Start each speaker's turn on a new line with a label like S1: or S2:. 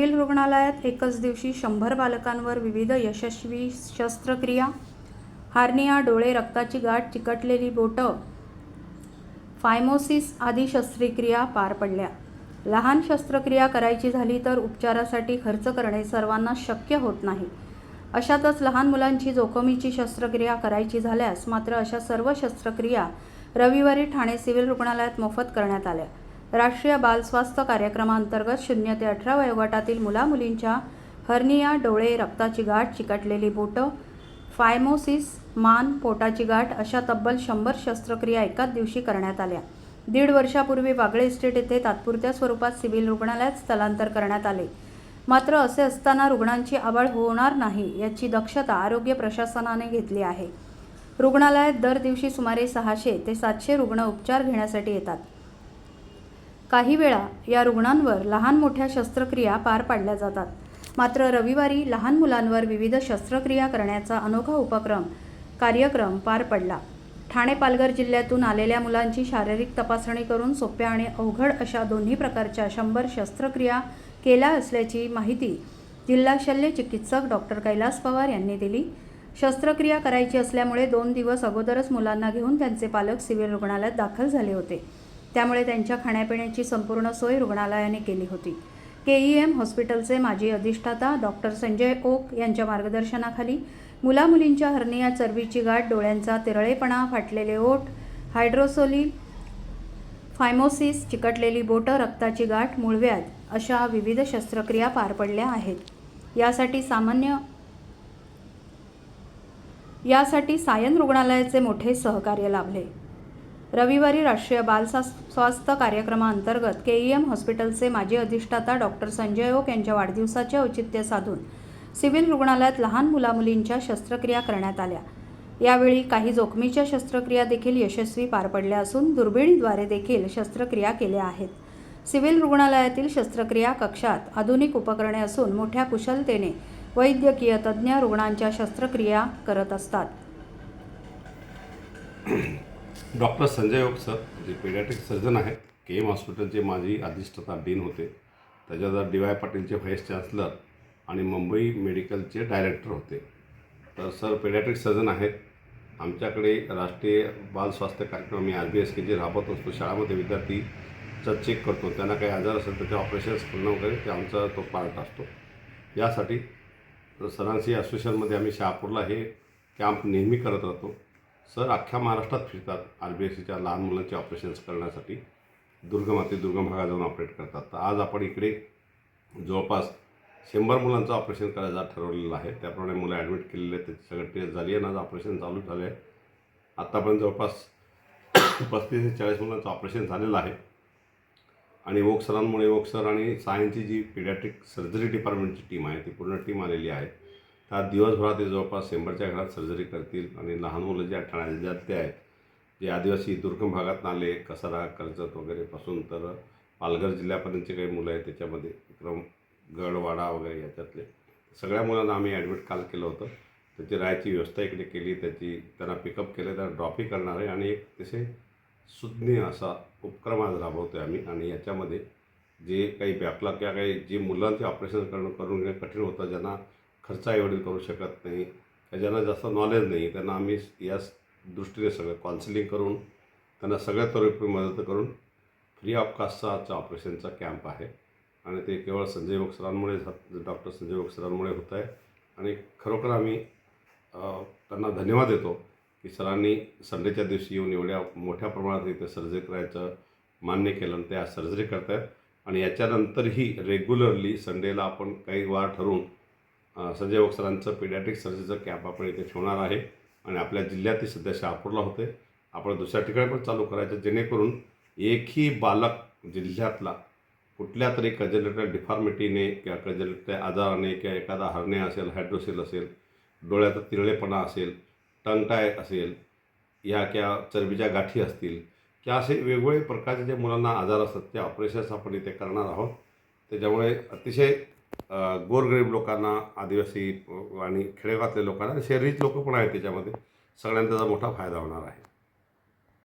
S1: Civil रुग्णालयात एकच दिवशी शंभर बालकांवर विविध यशस्वी शस्त्रक्रिया हार्निया डोळे रक्ताची गाठ चिकटलेली बोटं फायमोसिस आदी शस्त्रक्रिया पार पडल्या. लहान शस्त्रक्रिया करायची झाली तर उपचारासाठी खर्च करणे सर्वांना शक्य होत नाही. अशातच लहान मुलांची जोखमीची शस्त्रक्रिया करायची झाल्यास मात्र अशा सर्व शस्त्रक्रिया रविवारी ठाणे सिव्हिल रुग्णालयात मोफत करण्यात आल्या. राष्ट्रीय बाल स्वास्थ्य कार्यक्रमांतर्गत शून्य ते अठरा वयोगटातील मुलामुलींच्या हर्निया डोळे रक्ताची गाठ चिकटलेली बोटं फायमोसिस मान पोटाची गाठ अशा तब्बल शंभर शस्त्रक्रिया एकाच दिवशी करण्यात आल्या. दीड वर्षापूर्वी वागळे इस्टेट येथे तात्पुरत्या स्वरूपात सिव्हिल रुग्णालयात स्थलांतर करण्यात आले. मात्र असे असताना रुग्णांची आबाळ होणार नाही याची दक्षता आरोग्य प्रशासनाने घेतली आहे. रुग्णालयात दर दिवशी सुमारे सहाशे ते सातशे रुग्ण उपचार घेण्यासाठी येतात. काही वेळा या रुग्णांवर लहान मोठ्या शस्त्रक्रिया पार पाडल्या जातात. मात्र रविवारी लहान मुलांवर विविध शस्त्रक्रिया करण्याचा अनोखा उपक्रम कार्यक्रम पार पडला. ठाणे पालघर जिल्ह्यातून आलेल्या मुलांची शारीरिक तपासणी करून सोप्या आणि अवघड अशा दोन्ही प्रकारच्या शंभर शस्त्रक्रिया केल्या असल्याची माहिती जिल्हा शल्य चिकित्सक डॉक्टर कैलास पवार यांनी दिली. शस्त्रक्रिया करायची असल्यामुळे दोन दिवस अगोदरच मुलांना घेऊन त्यांचे पालक सिव्हिल रुग्णालयात दाखल झाले होते. त्यामुळे त्यांच्या खाण्यापिण्याची संपूर्ण सोय रुग्णालयाने केली होती. के ई एम हॉस्पिटलचे माजी अधिष्ठाता डॉक्टर संजय ओक यांच्या मार्गदर्शनाखाली मुलामुलींच्या हर्निया चरबीची गाठ डोळ्यांचा तिरळेपणा फाटलेले ओठ हायड्रोसोली फायमोसिस चिकटलेली बोटं रक्ताची गाठ मूळव्याध अशा विविध शस्त्रक्रिया पार पडल्या आहेत. यासाठी सामान्य यासाठी सायन रुग्णालयाचे मोठे सहकार्य लाभले. रविवारी राष्ट्रीय बाल स्वास्थ्य कार्यक्रमाअंतर्गत के ई एम हॉस्पिटलचे माजी अधिष्ठाता डॉक्टर संजय ओक यांच्या वाढदिवसाचे औचित्य साधून सिव्हिल रुग्णालयात लहान मुलामुलींच्या शस्त्रक्रिया करण्यात आल्या. यावेळी काही जोखमीच्या शस्त्रक्रिया देखील यशस्वी पार पडल्या असून दुर्बिणीद्वारे देखील शस्त्रक्रिया केल्या आहेत. सिव्हिल रुग्णालयातील शस्त्रक्रिया कक्षात आधुनिक उपकरणे असून मोठ्या कुशलतेने वैद्यकीय तज्ज्ञ रुग्णांच्या शस्त्रक्रिया करत असतात.
S2: डॉक्टर संजय ओक सर जे पेडियाट्रिक सर्जन आहेत के एम हॉस्पिटलचे माजी अधिष्ठाता डीन होते. त्याच्यानंतर डी वाय पाटीलचे व्हाईस चान्सलर आणि मुंबई मेडिकलचे डायरेक्टर होते. तर सर पेडियाट्रिक सर्जन आहेत. आमच्याकडे राष्ट्रीय बाल स्वास्थ्य कार्यक्रम आम्ही आर बी एस के जे राबवत असतो. शाळामध्ये विद्यार्थीचा चेक करतो. त्यांना काही आजार असेल तर ते ऑपरेशन्स करणं वगैरे ते आमचा तो पार्ट असतो. यासाठी सरांशी असोसिएशनमध्ये आम्ही शहापूरला हे कॅम्प नेहमी करत राहतो. सर अख्ख्या महाराष्ट्रात फिरतात आर बी एस सीच्या लहान मुलांचे ऑपरेशन्स करण्यासाठी. दुर्गमाती दुर्गम भागात जाऊन ऑपरेट करतात. तर आज आपण इकडे जवळपास शंभर मुलांचं ऑपरेशन करायचं ठरवलेलं आहे. त्याप्रमाणे मुलं ॲडमिट केलेले आहेत. त्याची सगळं टेस्ट झाली आहे आणि आज ऑपरेशन चालू झाले आहे. आत्तापर्यंत जवळपास पस्तीस ते चाळीस मुलांचं ऑपरेशन झालेलं आहे. आणि वोक सरांमुळे वोक सर आणि सायन्सची जी पिडॅट्रिक सर्जरी डिपार्टमेंटची टीम आहे ती पूर्ण टीम आलेली आहे. आज दिवसभरात ते जवळपास शंभरच्या घरात सर्जरी करतील. आणि लहान मुलं ज्या ठाण्या जिल्ह्यातले आहेत जे आदिवासी दुर्गम भागात आले कसारा कर्जत वगैरेपासून तर पालघर जिल्ह्यापर्यंतचे काही मुलं आहेत त्याच्यामध्ये विक्रम गडवाडा वगैरे याच्यातले. सगळ्या मुलांना आम्ही ॲडमिट काल केलं होतं. त्याची राहायची व्यवस्था इकडे केली त्याची त्यांना पिकअप केलं त्यांना ड्रॉपही करणार आहे. आणि एक तसे सुज्ञ असा उपक्रम आज राबवतो आहे आम्ही. आणि याच्यामध्ये जे काही बॅकलॉग किंवा काही जे मुलांचे ऑपरेशन करणं करून घेणं कठीण होतं ज्यांना खर्च आईवडील करू शकत नाही. ज्यांना जास्त नॉलेज नाही त्यांना आम्ही या दृष्टीने सगळं काउन्सिलिंग करून त्यांना सगळ्या तरुपी मदत करून फ्री ऑफ कास्टचा ऑपरेशनचा कॅम्प आहे. आणि ते केवळ संजय बक्सरांमुळे डॉक्टर संजय बक्सरांमुळे होत आहे. आणि खरोखर आम्ही त्यांना धन्यवाद देतो की सरांनी संडेच्या दिवशी येऊन एवढ्या मोठ्या प्रमाणात इथे सर्जरी करायचं मान्य केलं आणि ते आज सर्जरी करत आहेत आणि याच्यानंतरही रेग्युलरली संडेला आपण काही वार ठरवून संजय वक्सरांचं पिडॅट्रिक सर्जरीचं कॅम्प आपण इथे ठेवणार आहे. आणि आपल्या जिल्ह्यातही सध्या शहापूरला होते आपण दुसऱ्या ठिकाणी पण चालू करायचं जेणेकरून एकही बालक जिल्ह्यातला कुठल्या तरी कजलेटल डिफॉर्मिटीने किंवा कजलेटल आजाराने किंवा एखादा हरणे असेल हायड्रोसेल असेल डोळ्याचा तिरळेपणा असेल टंगटाय असेल या किंवा चरबीच्या गाठी असतील किंवा असे वेगवेगळे प्रकारचे जे मुलांना आजार असतात ते ऑपरेशन्स आपण इथे करणार आहोत. त्याच्यामुळे अतिशय गोरगरीब लोकांना आदिवासी आणि खेडेगावातल्या लोकांना शहरी लोक पण आहेत त्याच्यामध्ये सगळ्यांना त्याचा मोठा फायदा होणार आहे.